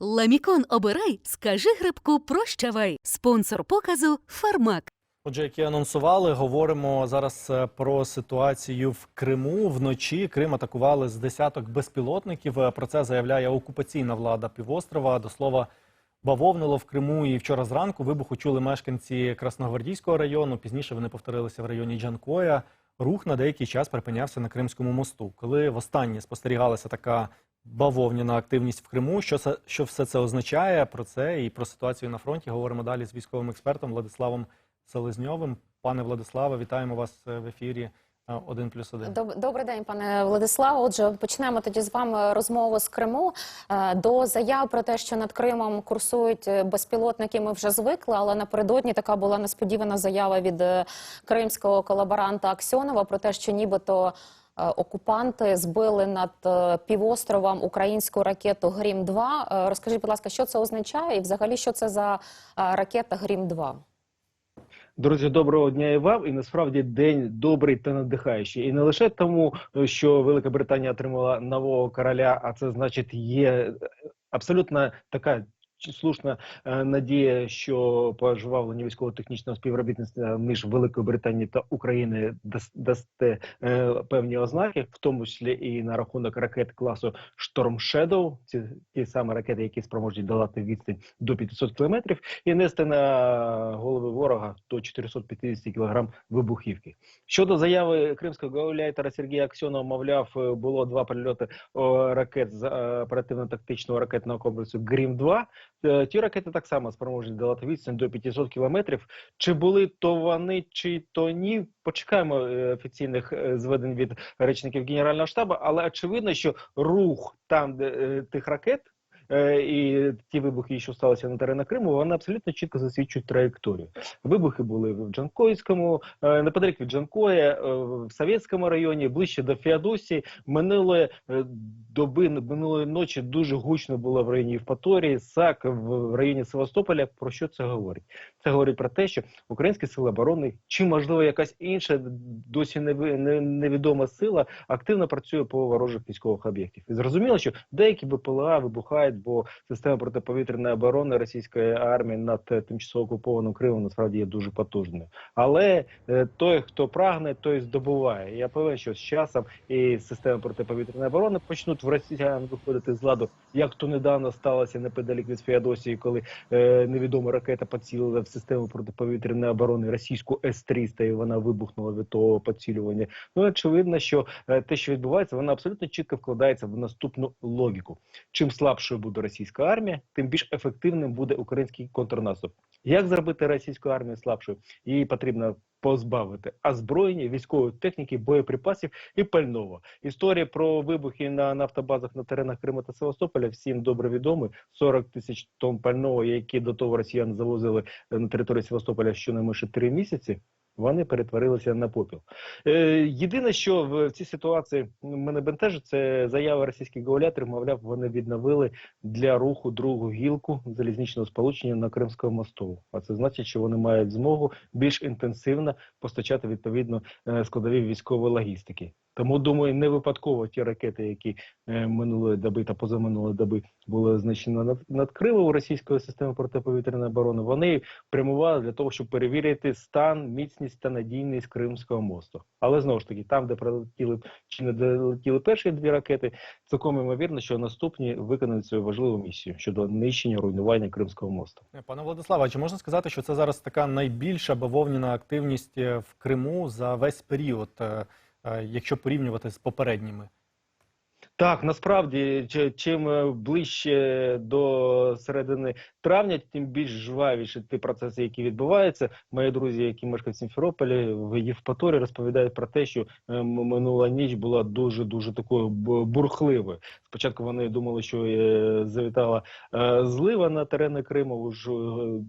Ламікон обирай, скажи грибку прощавай. Спонсор показу Фармак. Отже, як і анонсували, говоримо зараз е, про ситуацію в Криму. Вночі Крим атакували з десяток безпілотників. Е, Про це заявляє окупаційна влада півострова. До слова, бавовнило в Криму. І вчора зранку вибуху чули мешканці Красногвардійського району. Пізніше вони повторилися в районі Джанкоя. Рух на деякий час припинявся на Кримському мосту. Коли востаннє спостерігалася така бавовняна активність в Криму, що це що все це означає? Про це і про ситуацію на фронті говоримо далі з військовим експертом Владиславом Селезньовим. Пане Владиславе, вітаємо вас е, в ефірі «1 плюс 1». Доб- Добрий день, пане Владиславе. Отже, почнемо тоді з вами розмову з Криму. Е, До заяв про те, що над Кримом курсують е, безпілотники, ми вже звикли, але напередодні така була несподівана заява від е, кримського колаборанта Аксьонова про те, що нібито е, окупанти збили над е, півостровом українську ракету Грім 2 Е, Розкажіть, будь ласка, що це означає, і взагалі що це за е, ракета Грім 2 Друзі, доброго дня і вам. І насправді день добрий та надихаючий. І не лише тому, що Велика Британія отримала нового короля, а це значить є абсолютно така. Слушна е, надія, що пожвавлення військово-технічного співробітництва між Великою Британією та Україною дас- дасте е, певні ознаки, в тому числі і на рахунок ракет класу Storm Shadow, ці ті самі ракети, які спроможні долати відстань до 500 кілометрів, і нести на голови ворога до 450 кг вибухівки. Щодо заяви кримського гауляйтера Сергія Аксьонова, мовляв, е, було два прильоти ракет з оперативно-тактичного ракетного комплексу Грім 2 Е, Ті ракети так само спроможні долати відстань до 500 кілометрів. Чи були то вони, чи то ні? Почекаємо е, офіційних е, зведень від речників Генерального штабу, але очевидно, що рух там, де е, тих ракет. Е, І ті вибухи, що сталися на теренах Криму, вони абсолютно чітко засвідчують траєкторію. Вибухи були в Джанкойському, е, неподалік від Джанкоя, е, в Совєтському районі, ближче до Феодосії. Минулої доби, минулої ночі дуже гучно було в районі Євпаторії, САК, в районі Севастополя. Про що це говорить? Це говорить про те, що українські сили оборони, чи можливо якась інша досі невідома сила, активно працює по ворожих військових об'єктів. І зрозуміло, що деякі БПЛА вибухають, бо система протиповітряної оборони російської армії над е, тимчасово окупованим Кримом насправді є дуже потужною. Але е, той, хто прагне, той здобуває. Я певен, що з часом і системи протиповітряної оборони почнуть в росіян виходити з ладу, як то недавно сталося неподалік від Феодосії, коли е, невідома ракета поцілила в систему протиповітряної оборони російську С-300, і вона вибухнула від того поцілювання. Ну очевидно, що е, те, що відбувається, вона абсолютно чітко вкладається в наступну логіку. Чим слабшою буде російська армія, тим більш ефективним буде український контрнаступ. Як зробити російську армію слабшою? Її потрібно позбавити озброєння, військової техніки, боєприпасів і пального. Історія про вибухи на нафтобазах на теренах Криму та Севастополя всім добре відомі. 40 тисяч тонн пального, які до того росіяни завозили на територію Севастополя щонайменше три місяці. Вони перетворилися на попіл. Е, єдине, що в цій ситуації мене бентежить, це заява російських гауляторів, мовляв, вони відновили для руху другу гілку залізничного сполучення на Кримському мосту. А це значить, що вони мають змогу більш інтенсивно постачати відповідно е, складові військової логістики. Тому думаю, не випадково ті ракети, які е, минулої доби та позаминулої доби були знищені над, Кримом російської системи протиповітряної оборони, вони прямували для того, щоб перевірити стан, міцність та надійність Кримського мосту. Але знову ж таки, там, де прилетіли чи не долетіли перші дві ракети, цілком ймовірно, що наступні виконають свою важливу місію щодо нищення руйнування Кримського мосту. Е, Пане Владиславе, чи можна сказати, що це зараз така найбільша бавовняна активність е, в Криму за весь період, якщо порівнювати з попередніми? Так, насправді, чим е, ближче до середини травня, тим більш жвавіші ті процеси, які відбуваються. Мої друзі, які мешкають в Сімферополі, в Євпаторії, розповідають про те, що е, минула ніч була дуже дуже такою бурхливою. Спочатку вони думали, що е, завітала злива на терени Криму. Е,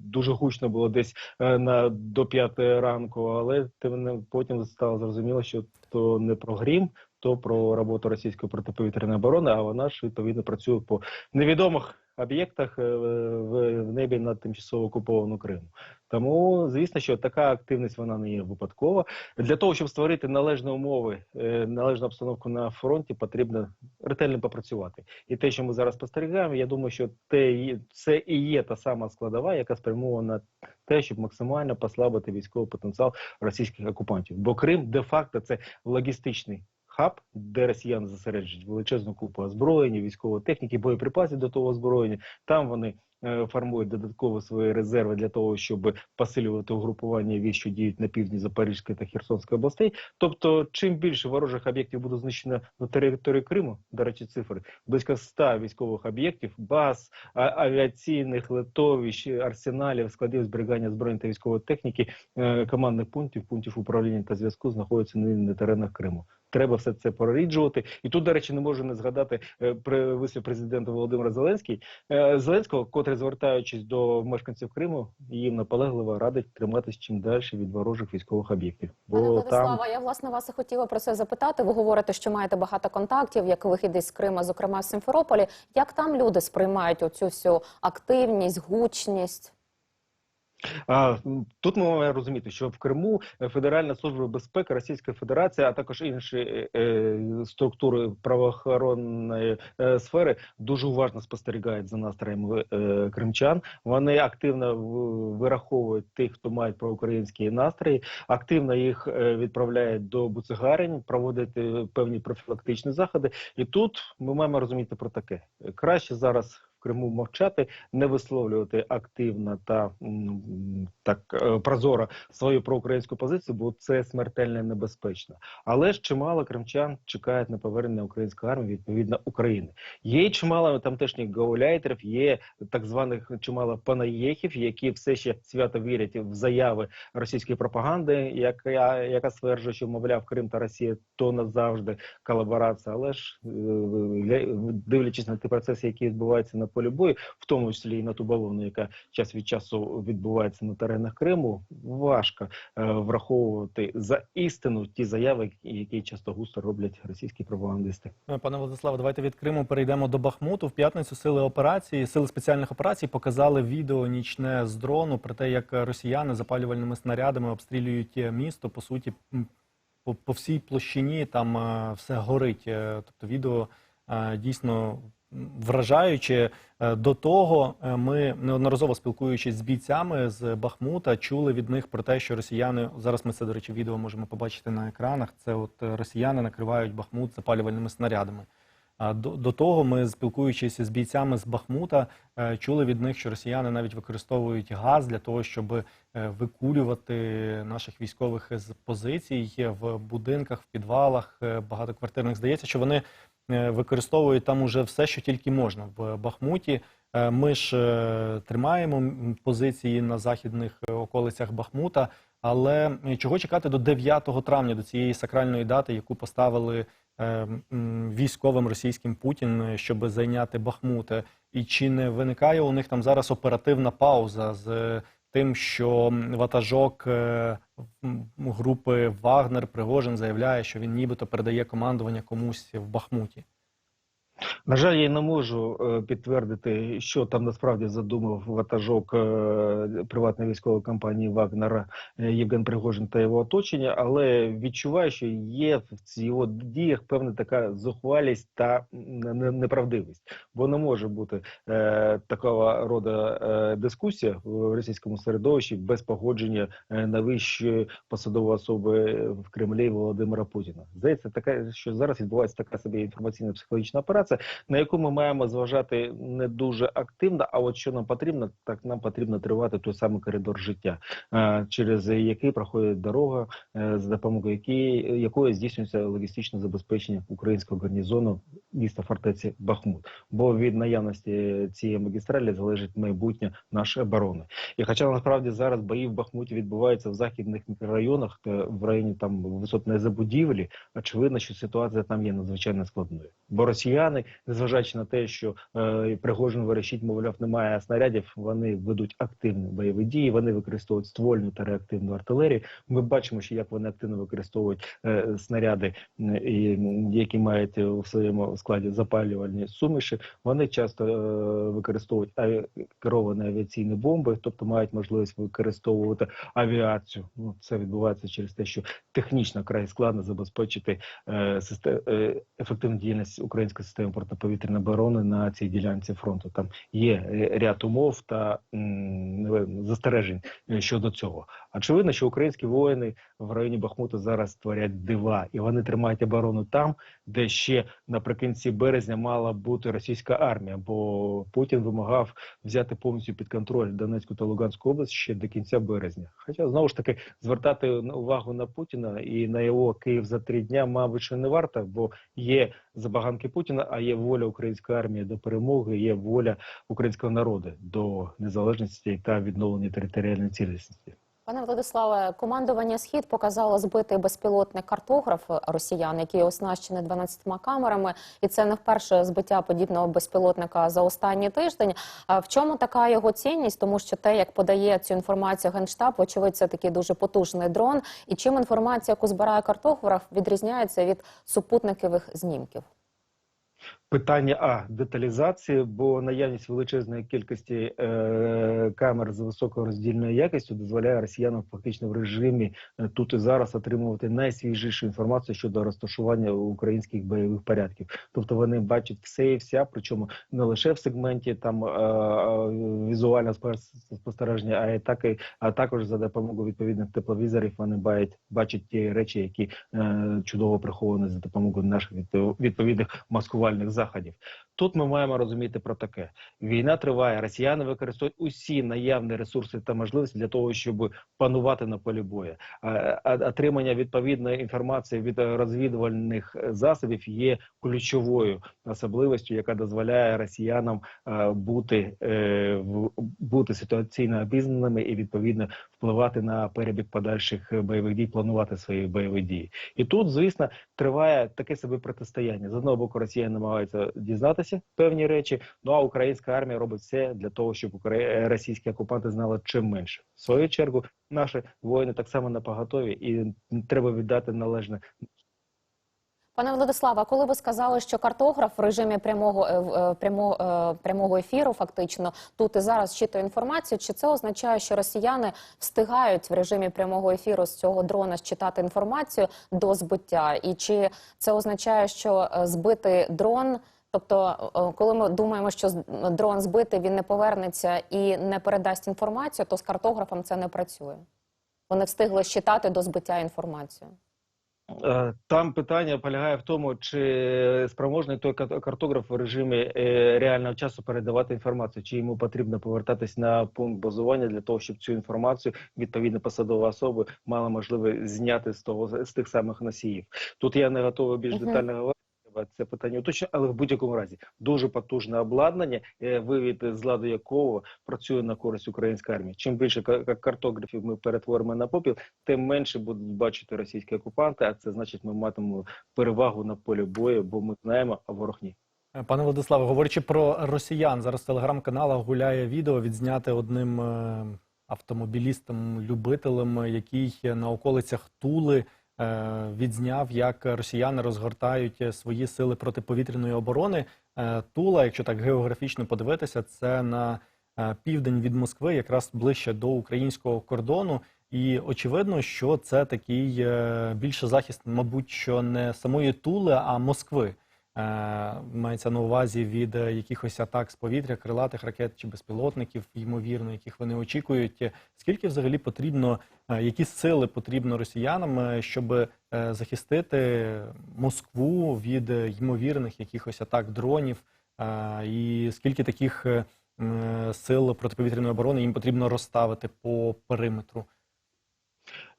дуже гучно було десь на до п'ятої ранку, але тим потім стало зрозуміло, що то не про грім, то про роботу російської протиповітряної оборони, а вона ж відповідно працює по невідомих об'єктах е, в, небі над тимчасово окупованим Криму. Тому, звісно, що така активність вона не є випадкова. Для того, щоб створити належні умови, е, належну обстановку на фронті, потрібно ретельно попрацювати. І те, що ми зараз спостерігаємо, я думаю, що те, це і є та сама складова, яка спрямована на те, щоб максимально послабити військовий потенціал російських окупантів. Бо Крим де-факто це логістичний. Хаб, де росіяни зосереджують величезну купу озброєння, військової техніки, боєприпасів до того озброєння. Там вони е, формують додатково свої резерви для того, щоб посилювати угрупування військ, що діють на півдні Запорізької та Херсонської областей. Тобто, чим більше ворожих об'єктів буде знищено на території Криму, до речі, цифри близько 100 військових об'єктів, баз, авіаційних литовищ, арсеналів, складів зберігання збройної та військової техніки, е, командних пунктів, пунктів управління та зв'язку знаходяться на теренах Криму. Треба все це проріджувати. І тут, до речі, не можу не згадати е, при вислів президента Володимира Зеленський е, Зеленського, котрий, звертаючись до мешканців Криму, їм наполегливо радить триматись чим далі від ворожих військових об'єктів. Пане Бо там Владислава, я власне вас і хотіла про це запитати. Ви говорите, що маєте багато контактів, як вихід із Крима, зокрема в Симферополі. Як там люди сприймають оцю всю активність, гучність? Тут ми маємо розуміти, що в Криму Федеральна служба безпеки Російської Федерації, а також інші е, е, структури правоохоронної е, сфери дуже уважно спостерігають за настроями е, кримчан. Вони активно вираховують тих, хто мають проукраїнські настрої, активно їх відправляють до буцегарень, проводять певні профілактичні заходи. І тут ми маємо розуміти про таке: краще зараз. Криму мовчати, не висловлювати активно та так е, прозоро свою проукраїнську позицію, бо це смертельно небезпечно. Але ж чимало кримчан чекають на повернення української армії відповідно України. Є чимало тамтешніх гауляйтерів, є так званих чимало панаєхів, які все ще свято вірять в заяви російської пропаганди, яка яка стверджує, що мовляв Крим та Росія то назавжди колаборація. Але ж е, дивлячись на ті процеси, які відбуваються на полі бою, в тому числі і на ту бавовну, яка час від часу відбувається на теренах Криму, важко е, враховувати за істину ті заяви, які часто густо роблять російські пропагандисти. Е, Пане Владиславе, давайте від Криму перейдемо до Бахмуту. В п'ятницю сили операції, сили спеціальних операцій показали відео нічне з дрону про те, як росіяни запалювальними снарядами обстрілюють е, місто. По суті, по, всій площині там все горить. Тобто відео дійсно вражаюче. Е, До того е, ми неодноразово спілкуючись з бійцями з Бахмута, чули від них про те, що росіяни зараз ми це до речі, відео можемо побачити на екранах. Це от е, росіяни накривають Бахмут запалювальними снарядами. До, до того ми, спілкуючись з бійцями з Бахмута, чули від них, що росіяни навіть використовують газ для того, щоб викурювати наших військових з позицій в будинках, в підвалах багатоквартирних. Здається, що вони використовують там уже все, що тільки можна в Бахмуті. Е, Ми ж е, тримаємо позиції на західних е, околицях Бахмута. Але е, чого чекати до 9 травня, до цієї сакральної дати, яку поставили е, військовим російським Путін, е, щоб зайняти Бахмут? Е, І чи не виникає у них там зараз оперативна пауза з е, тим, що ватажок е, групи Вагнер Пригожин заявляє, що він нібито передає командування комусь в Бахмуті? На жаль, я не можу е, підтвердити, що там насправді задумав ватажок е, приватної військової компанії Вагнера е, Євген Пригожин та його оточення, але відчуваю, що є в його діях певна така зухвалість та неправдивість, бо не може бути е, такого роду дискусія в російському середовищі без погодження е, найвищої посадової особи в Кремлі Володимира Путіна. Здається, така що зараз відбувається така собі інформаційна психологічна операція, на яку ми маємо зважати не дуже активно. А от що нам потрібно, так нам потрібно тривати той самий коридор життя, е, через який проходить дорога, е, за допомогою якої якої здійснюється логістичне забезпечення українського гарнізону міста фортеці Бахмут. Бо від наявності цієї магістралі залежить майбутнє нашої оборони. І хоча насправді зараз бої в Бахмуті відбуваються в західних мікрорайонах, в районі там висотної забудівлі, очевидно, що ситуація там є надзвичайно складною, бо росіяни, незважаючи на те, що е, Пригожин верещить, мовляв, немає снарядів. Вони ведуть активні бойові дії. Вони використовують ствольну та реактивну артилерію. Ми бачимо, що як вони активно використовують е, снаряди, м, які мають у своєму складі запалювальні суміші. Вони часто е, використовують аві... керовані авіаційні бомби, тобто мають можливість використовувати авіацію. Ну це відбувається через те, що технічно край складно забезпечити е, систем, е, ефективну діяльність української системи протиповітряної оборони на цій ділянці фронту. Там є е, ряд умов та застережень е, щодо цього. Очевидно, що українські воїни в районі Бахмута зараз творять дива, і вони тримають оборону там, де ще наприкінці березня мала бути російська армія, бо Путін вимагав взяти повністю під контроль Донецьку та Луганську область ще до кінця березня. Хоча знову ж таки звертати увагу на Путіна і на його Київ за три дня, мабуть, що не варто, бо є забаганки Путіна, а є воля української армії до перемоги, є воля українського народу до незалежності та відновлення територіальної цілісності. Пане Владиславе, командування Схід показало збитий безпілотний картограф росіян, який оснащений 12 камерами, і це не вперше збиття подібного безпілотника за останній тиждень. В чому така його цінність? Тому що те, як подає цю інформацію генштаб, очевидь, це такий дуже потужний дрон. І чим інформація, яку збирає картограф, відрізняється від супутникових знімків? Питання а деталізації, бо наявність величезної кількості е, камер з високою роздільною якістю дозволяє росіянам фактично в режимі е, тут і зараз отримувати найсвіжішу інформацію щодо розташування українських бойових порядків. Тобто вони бачать все і вся, причому не лише в сегменті там е, е, візуального спос- спостереження, а й так і а також за допомогою відповідних тепловізорів вони бачать, бачать ті речі, які е, чудово приховані за допомогою наших відпо- відповідних маскувальних заходів. Тут ми маємо розуміти про таке: війна триває. Росіяни використовують усі наявні ресурси та можливості для того, щоб панувати на полі бою. А- Отримання відповідної інформації від розвідувальних засобів є ключовою особливістю, яка дозволяє росіянам бути, е, бути ситуаційно обізнаними і відповідно впливати на перебіг подальших бойових дій, планувати свої бойові дії. І тут, звісно, триває таке собі протистояння. З одного боку, росіяни намагаються дізнатися певні речі. Ну а українська армія робить все для того, щоб укра- російські окупанти знали чим менше. В свою чергу наші воїни так само на і треба віддати належне Пане Владиславе, коли ви сказали, що картограф в режимі прямого е, е, прямо, е, прямого ефіру, фактично тут і зараз щитує інформацію, чи це означає, що росіяни встигають в режимі прямого ефіру з цього дрона считати інформацію до збиття? І чи це означає, що збитий дрон? Тобто, коли ми думаємо, що дрон збитий, він не повернеться і не передасть інформацію, то з картографом це не працює. Вони встигли считати до збиття інформацію. Е, Там питання полягає в тому, чи спроможний той кар- картограф в режимі е, реального часу передавати інформацію, чи йому потрібно повертатись на пункт базування для того, щоб цю інформацію відповідно посадова особа мала можливість зняти з того з тих самих носіїв. Тут я не готовий більш детально говорити. Треба Це питання уточнює, але в будь-якому разі дуже потужне обладнання, е, вивід з ладу якого працює на користь української армії. Чим більше ка- ка- картографів ми перетворимо на попіл, тим менше будуть бачити російські окупанти. А це значить, ми матимемо перевагу на полі бою, бо ми знаємо, а ворог ні. Е, Пане Владиславе, говорячи про росіян, зараз в телеграм-каналах гуляє відео, відзняте одним е, автомобілістом, любителем, який на околицях Тули відзняв, як росіяни розгортають е, свої сили протиповітряної оборони. Е, Тула, якщо так географічно подивитися, це на е, південь від Москви, якраз ближче до українського кордону. І очевидно, що це такий е, більше захист, мабуть, що не самої Тули, а Москви. Е, Мається на увазі від е, якихось атак з повітря, крилатих ракет чи безпілотників, ймовірно, яких вони очікують. Скільки взагалі потрібно, е, які сили потрібно росіянам, щоб захистити Москву від ймовірних якихось атак дронів? І скільки таких сил протиповітряної оборони їм потрібно розставити по периметру?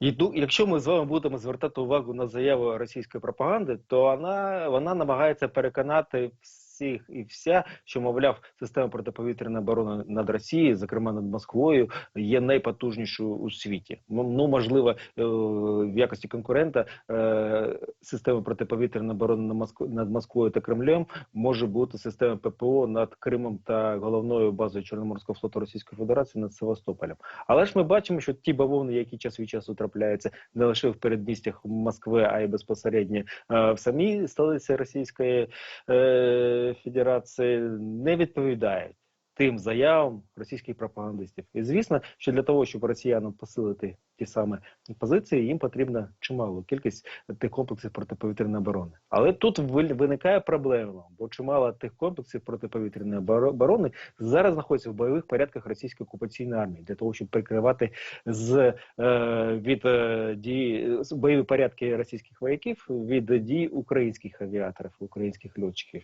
І якщо ми з вами будемо звертати увагу на заяву російської пропаганди, то вона, вона намагається переконати всіх і вся, що мовляв, система протиповітряної оборони над Росією, зокрема над Москвою, є найпотужнішою у світі. Ну можливо, е, в якості конкурента е, системи протиповітряної оборони над Москвою, та Кремлем може бути система ППО над Кримом та головною базою Чорноморського флоту Російської Федерації над Севастополем. Але ж ми бачимо, що ті бавовни, які час від часу трапляються не лише в передмістях Москви, а й безпосередньо е, в самій столиці Російської Федерації, не відповідають. Тим заявам російських пропагандистів, і звісно, що для того, щоб росіянам посилити ті самі позиції, їм потрібна чимало кількість тих комплексів протиповітряної оборони. Але тут виникає проблема, бо чимало тих комплексів протиповітряної оборони зараз знаходяться в бойових порядках російської окупаційної армії для того, щоб прикривати з е, від е, дії бойові порядки російських вояків від дій українських авіаторів, українських льотчиків.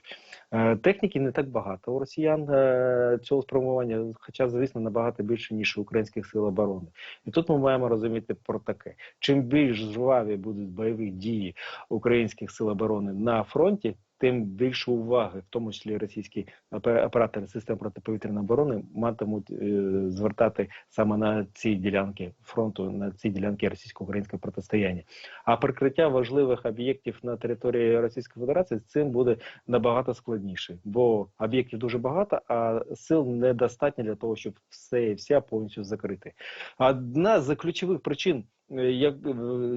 Е, техніки не так багато у росіян цього спрямування, хоча, звісно, набагато більше ніж українських сил оборони. І тут ми маємо розуміти про таке: чим більш жваві будуть бойові дії українських сил оборони на фронті. Тим більше уваги, в тому числі російські оператори систем протиповітряної оборони, матимуть е, звертати саме на ці ділянки фронту, на ці ділянки російсько-українського протистояння. А прикриття важливих об'єктів на території Російської Федерації з цим буде набагато складніше, бо об'єктів дуже багато, а сил недостатньо для того, щоб все і вся повністю закрити. Одна з ключових причин. Як-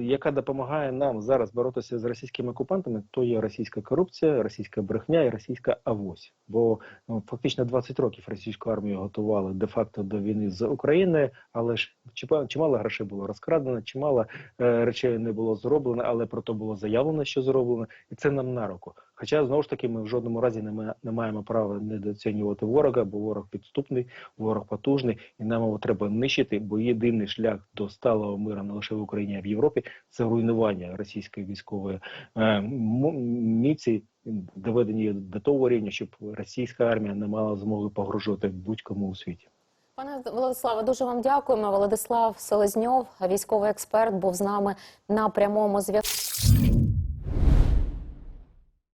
яка допомагає нам зараз боротися з російськими окупантами, то є російська корупція, російська брехня і російська авось. Бо ну, фактично 20 років російську армію готували де-факто до війни з Україною, але ж чимало грошей було розкрадено, чимало е, речей не було зроблено, але про то було заявлено, що зроблено, і це нам на руку. Хоча знову ж таки ми в жодному разі не, не маємо права недооцінювати ворога, бо ворог підступний, ворог потужний, і нам його треба нищити, бо єдиний шлях до сталого миру не лише в Україні, а в Європі це руйнування російської військової е, міці, доведення її до того рівня, щоб російська армія не мала змоги погрожувати будь-кому у світі. Пане Владиславе, дуже вам дякуємо. Владислав Селезньов, військовий експерт, був з нами на прямому зв'язку.